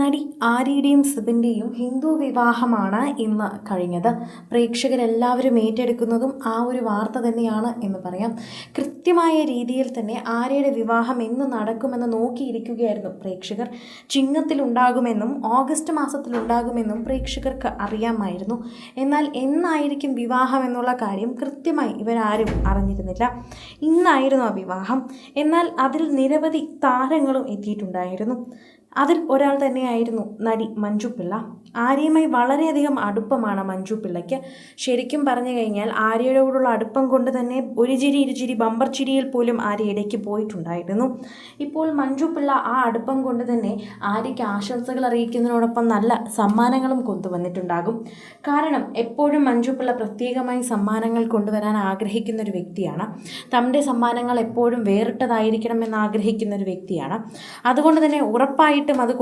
നടി ആര്യയുടെയും സിബിന്റെയും ഹിന്ദു വിവാഹമാണ് ഇന്ന് കഴിഞ്ഞത്. പ്രേക്ഷകരെല്ലാവരും ഏറ്റെടുക്കുന്നതും ആ ഒരു വാർത്ത തന്നെയാണ് എന്ന് പറയാം. കൃത്യമായ രീതിയിൽ തന്നെ ആര്യയുടെ വിവാഹം എന്ന് നടക്കുമെന്ന് നോക്കിയിരിക്കുകയായിരുന്നു പ്രേക്ഷകർ. ചിങ്ങത്തിലുണ്ടാകുമെന്നും ഓഗസ്റ്റ് മാസത്തിലുണ്ടാകുമെന്നും പ്രേക്ഷകർക്ക് അറിയാമായിരുന്നു. എന്നാൽ എന്നായിരിക്കും വിവാഹം എന്നുള്ള കാര്യം കൃത്യമായി ഇവരാരും അറിഞ്ഞിരുന്നില്ല. ഇന്നായിരുന്നു ആ വിവാഹം. എന്നാൽ അതിൽ നിരവധി താരങ്ങളും എത്തിയിട്ടുണ്ടായിരുന്നു. അതിൽ ഒരാൾ തന്നെയായിരുന്നു നടി മഞ്ജു പിള്ള ആര്യയുമായി വളരെയധികം അടുപ്പമാണ് മഞ്ജു പിള്ളയ്ക്ക് ശരിക്കും പറഞ്ഞു കഴിഞ്ഞാൽ ആര്യയോടുള്ള അടുപ്പം കൊണ്ട് തന്നെ ഒരു ചിരി ഇരുചിരി ബമ്പർ ചിരിയിൽ പോലും ആര്യ ഇടയ്ക്ക് പോയിട്ടുണ്ടായിരുന്നു. ഇപ്പോൾ മഞ്ജു പിള്ള ആ അടുപ്പം കൊണ്ട് തന്നെ ആര്യയ്ക്ക് ആശംസകൾ അറിയിക്കുന്നതിനോടൊപ്പം നല്ല സമ്മാനങ്ങളും കൊണ്ടുവന്നിട്ടുണ്ടാകും. കാരണം എപ്പോഴും മഞ്ജു പിള്ള പ്രത്യേകമായി സമ്മാനങ്ങൾ കൊണ്ടുവരാൻ ആഗ്രഹിക്കുന്ന ഒരു വ്യക്തിയാണ്. തന്റെ സമ്മാനങ്ങൾ എപ്പോഴും വേറിട്ടതായിരിക്കണമെന്ന് ആഗ്രഹിക്കുന്ന ഒരു വ്യക്തിയാണ്. അതുകൊണ്ട് തന്നെ ഉറപ്പായിട്ടും അത്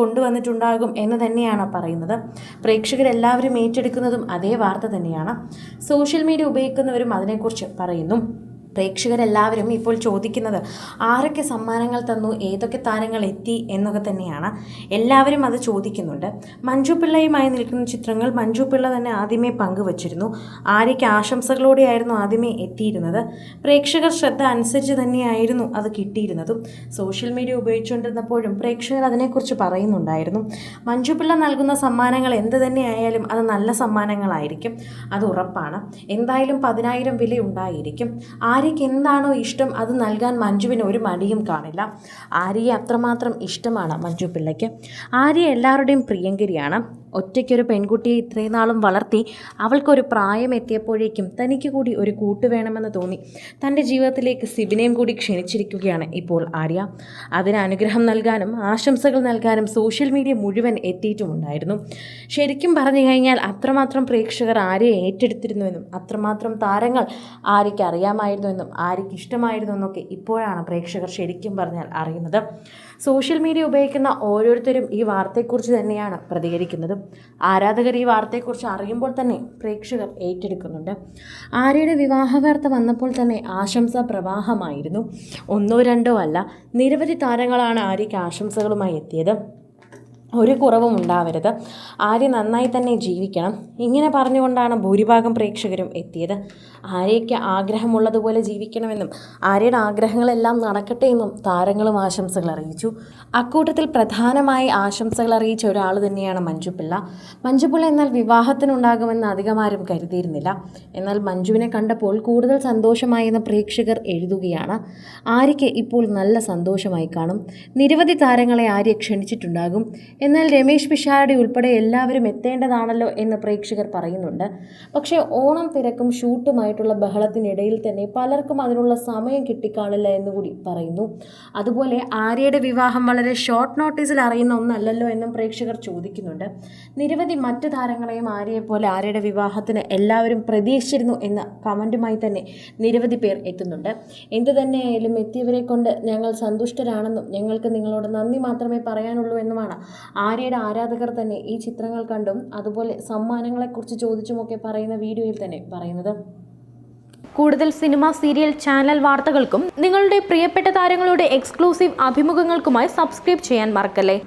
കൊണ്ടുവന്നിട്ടുണ്ടാകും എന്ന് തന്നെയാണ് പറയുന്നത്. പ്രേക്ഷകരെല്ലാവരും ഏറ്റെടുക്കുന്നതും അതേ വാർത്ത തന്നെയാണ്. സോഷ്യൽ മീഡിയ ഉപയോഗിക്കുന്നവരും അതിനെക്കുറിച്ച് പറയുന്നു. പ്രേക്ഷകരെല്ലാവരും ഇപ്പോൾ ചോദിക്കുന്നത് ആരൊക്കെ സമ്മാനങ്ങൾ തന്നു? ഏതൊക്കെ താരങ്ങൾ എത്തി? എന്നൊക്കെ തന്നെയാണ് എല്ലാവരും അത് ചോദിക്കുന്നുണ്ട്. മഞ്ജു പിള്ളയുമായി നിൽക്കുന്ന ചിത്രങ്ങൾ മഞ്ജു പിള്ള തന്നെ ആദ്യമേ പങ്കുവച്ചിരുന്നു. ആര്യയ്ക്ക് ആശംസകളോടെയായിരുന്നു ആദ്യമേ എത്തിയിരുന്നത്. പ്രേക്ഷകർ ശ്രദ്ധ അനുസരിച്ച് തന്നെയായിരുന്നു അത് കിട്ടിയിരുന്നതും. സോഷ്യൽ മീഡിയ ഉപയോഗിച്ചുകൊണ്ടിരുന്നപ്പോഴും പ്രേക്ഷകർ അതിനെക്കുറിച്ച് പറയുന്നുണ്ടായിരുന്നു. മഞ്ജു പിള്ള നൽകുന്ന സമ്മാനങ്ങൾ എന്ത് തന്നെയായാലും അത് നല്ല സമ്മാനങ്ങളായിരിക്കും. അത് ഉറപ്പാണ്. എന്തായാലും പതിനായിരം വില ഉണ്ടായിരിക്കും. ആര്യയ്ക്ക് എന്താണോ ഇഷ്ടം അത് നൽകാൻ മഞ്ജുവിന് ഒരു മടിയും കാണില്ല. ആര്യയെ അത്രമാത്രം ഇഷ്ടമാണ് മഞ്ജു പിള്ളയ്ക്ക്. ആര്യ എല്ലാവരുടെയും പ്രിയങ്കരിയാണ്. ഒറ്റയ്ക്കൊരു പെൺകുട്ടിയെ ഇത്രയും നാളും വളർത്തി അവൾക്കൊരു പ്രായം എത്തിയപ്പോഴേക്കും തനിക്ക് കൂടി ഒരു കൂട്ട് വേണമെന്ന് തോന്നി. തന്റെ ജീവിതത്തിലേക്ക് സിബിനെയും കൂടി ക്ഷണിച്ചിരിക്കുകയാണ് ഇപ്പോൾ ആര്യ. അതിന് അനുഗ്രഹം നൽകാനും ആശംസകൾ നൽകാനും സോഷ്യൽ മീഡിയ മുഴുവൻ എത്തിയിട്ടുമുണ്ടായിരുന്നു. ശരിക്കും പറഞ്ഞു കഴിഞ്ഞാൽ അത്രമാത്രം പ്രേക്ഷകർ ആര്യയെ ഏറ്റെടുത്തിരുന്നുവെന്നും അത്രമാത്രം താരങ്ങൾ ആര്യയ്ക്ക് അറിയാമായിരുന്നുവെന്നും ആര്യയ്ക്ക് ഇഷ്ടമായിരുന്നു എന്നൊക്കെ ഇപ്പോഴാണ് പ്രേക്ഷകർ ശരിക്കും പറഞ്ഞാൽ അറിയുന്നത്. സോഷ്യൽ മീഡിയ ഉപയോഗിക്കുന്ന ഓരോരുത്തരും ഈ വാർത്തയെക്കുറിച്ച് തന്നെയാണ് പ്രതികരിക്കുന്നത്. ആരാധകർ ഈ വാർത്തയെക്കുറിച്ച് അറിയുമ്പോൾ തന്നെ പ്രേക്ഷകർ ഏറ്റെടുക്കുന്നുണ്ട്. ആര്യയുടെ വിവാഹ വാർത്ത വന്നപ്പോൾ തന്നെ ആശംസാ പ്രവാഹമായിരുന്നു ഒന്നോ രണ്ടോ അല്ല നിരവധി താരങ്ങളാണ് ആര്യയ്ക്ക് ആശംസകളുമായി എത്തിയത്. ഒരു കുറവും ഉണ്ടാവരുത്. ആര്യ നന്നായി തന്നെ ജീവിക്കണം. ഇങ്ങനെ പറഞ്ഞുകൊണ്ടാണ് ഭൂരിഭാഗം പ്രേക്ഷകരും എത്തിയത്. ആര്യയ്ക്ക് ആഗ്രഹമുള്ളതുപോലെ ജീവിക്കണമെന്നും ആര്യയുടെ ആഗ്രഹങ്ങളെല്ലാം നടക്കട്ടെ എന്നും താരങ്ങളും ആശംസകൾ അറിയിച്ചു. അക്കൂട്ടത്തിൽ പ്രധാനമായി ആശംസകൾ അറിയിച്ച ഒരാൾ തന്നെയാണ് മഞ്ജുപിള്ള. മഞ്ജുപിള്ള എന്നാൽ വിവാഹത്തിനുണ്ടാകുമെന്ന് അധികമാരും കരുതിയിരുന്നില്ല. എന്നാൽ മഞ്ജുവിനെ കണ്ടപ്പോൾ കൂടുതൽ സന്തോഷമായി സന്തോഷമായെന്ന് പ്രേക്ഷകർ എഴുതുകയാണ്. ആര്യയ്ക്ക് ഇപ്പോൾ നല്ല സന്തോഷമായി കാണും. നിരവധി താരങ്ങളെ ആര്യ ക്ഷണിച്ചിട്ടുണ്ടാകും. എന്നാൽ രമേശ് പിഷാരടി ഉൾപ്പെടെ എല്ലാവരും എത്തേണ്ടതാണല്ലോ എന്ന് പ്രേക്ഷകർ പറയുന്നുണ്ട്. പക്ഷേ ഓണം തിരക്കും ഷൂട്ടുമായിട്ടുള്ള ബഹളത്തിനിടയിൽ തന്നെ പലർക്കും അതിനുള്ള സമയം കിട്ടിക്കാണില്ല എന്നുകൂടി പറയുന്നു. അതുപോലെ ആര്യയുടെ വിവാഹം വളരെ ഷോർട്ട് നോട്ടീസിൽ അറിയുന്ന ഒന്നല്ലല്ലോ എന്നും പ്രേക്ഷകർ ചോദിക്കുന്നുണ്ട്. നിരവധി മറ്റു താരങ്ങളെയും ആര്യയെ പോലെ ആര്യയുടെ വിവാഹത്തിന് എല്ലാവരും പ്രതീക്ഷിച്ചിരുന്നു എന്ന കമന്റുമായി തന്നെ നിരവധി പേർ എത്തുന്നുണ്ട്. എന്തു തന്നെയായാലും എത്തിയവരെ കൊണ്ട് ഞങ്ങൾ സന്തുഷ്ടരാണെന്നും ഞങ്ങൾക്ക് നിങ്ങളോട് നന്ദി മാത്രമേ പറയാനുള്ളൂ എന്നുമാണ് ആര്യയുടെ ആരാധകർ തന്നെ ഈ ചിത്രങ്ങൾ കണ്ടും അതുപോലെ സമ്മാനങ്ങളെക്കുറിച്ച് ചോദിച്ചുമൊക്കെ പറയുന്ന വീഡിയോയിൽ തന്നെ പറയുന്നത്. കൂടുതൽ സിനിമ സീരിയൽ ചാനൽ വാർത്തകൾക്കും നിങ്ങളുടെ പ്രിയപ്പെട്ട താരങ്ങളുടെ എക്സ്ക്ലൂസീവ് അഭിമുഖങ്ങൾക്കുമായി സബ്സ്ക്രൈബ് ചെയ്യാൻ മറക്കല്ലേ?